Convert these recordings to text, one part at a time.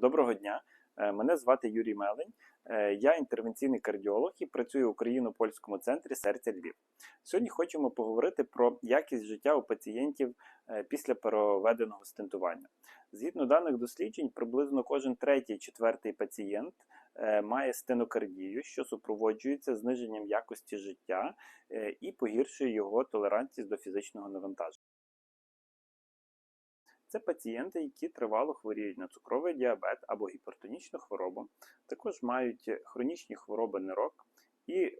Доброго дня. Е, Мене звати Юрій Мелень. Е, Я інтервенційний кардіолог і працюю в Україно-польському центрі серця Львів. Сьогодні хочемо поговорити про якість життя у пацієнтів е, після проведеного стентування. Згідно даних досліджень, приблизно кожен третій, четвертий пацієнт має стенокардію, що супроводжується зниженням якості життя і погіршує його толерантність до фізичного навантаження. Це пацієнти, які тривало хворіють на цукровий діабет або гіпертонічну хворобу, також мають хронічні хвороби нирок і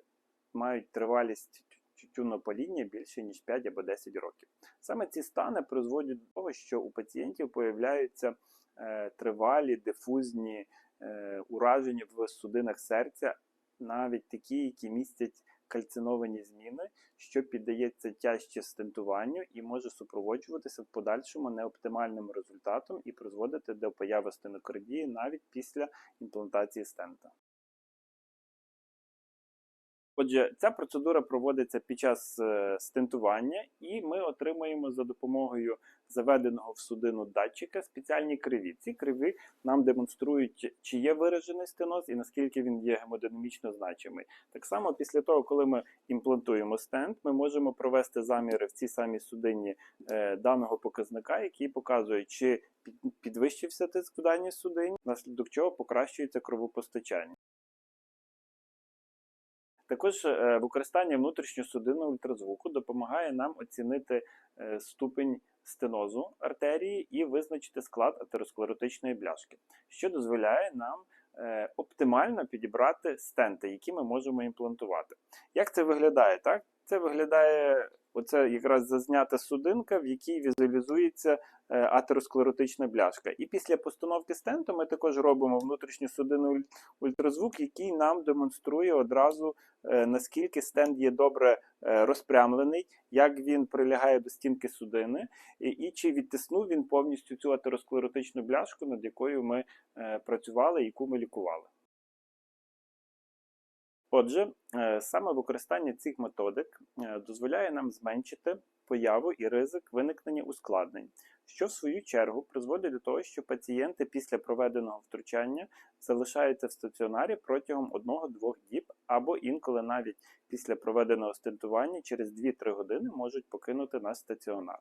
мають тривалість тютюнопаління більше ніж 5 або 10 років. Саме ці стани призводять до того, що у пацієнтів появляються е, тривалі дифузні е, ураження в судинах серця, навіть такі, які містять кальциновані зміни, що піддається тяжче стентуванню і може супроводжуватися в подальшому неоптимальним результатом і призводити до появи стенокардії навіть після імплантації стента. Отже, ця процедура проводиться під час е, стентування, і ми отримуємо за допомогою заведеного в судину датчика спеціальні криві. Ці криві нам демонструють, чи є виражений стеноз і наскільки він є гемодинамічно значимий. Так само, після того, коли ми імплантуємо стент, ми можемо провести заміри в цій самій судині е, даного показника, який показує, чи підвищився тиск в даній судині, внаслідок чого покращується кровопостачання. Також е, використання внутрішньосудинного ультразвуку допомагає нам оцінити ступінь ступень стенозу артерії і визначити склад атеросклеротичної бляшки, що дозволяє нам е, оптимально підібрати стенти, які ми можемо імплантувати. Як це виглядає? Так? Це виглядає оце якраз зазнята судинка, в якій візуалізується е, атеросклеротична бляшка. І після постановки стенту ми також робимо внутрішню внутрішньосудинний ультразвук, який нам демонструє одразу е, наскільки стенд є добре е, розпрямлений, як він прилягає до стінки судини, і, і чи відтиснув він повністю цю атеросклеротичну бляшку, над якою ми працювали, яку ми лікували. Отже, е, саме використання цих методик е, дозволяє нам зменшити появу і ризик виникнення ускладнень, що в свою чергу призводить до того, що пацієнти після проведеного втручання залишаються в стаціонарі протягом 1-2 діб, або інколи навіть після проведеного стентування через 2-3 години можуть покинути наш стаціонар.